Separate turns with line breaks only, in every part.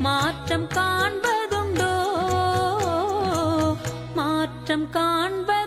மாற்றம் காண்பதுண்டோ? மாற்றம் காண்ப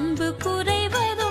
அன்பு குறைவதோ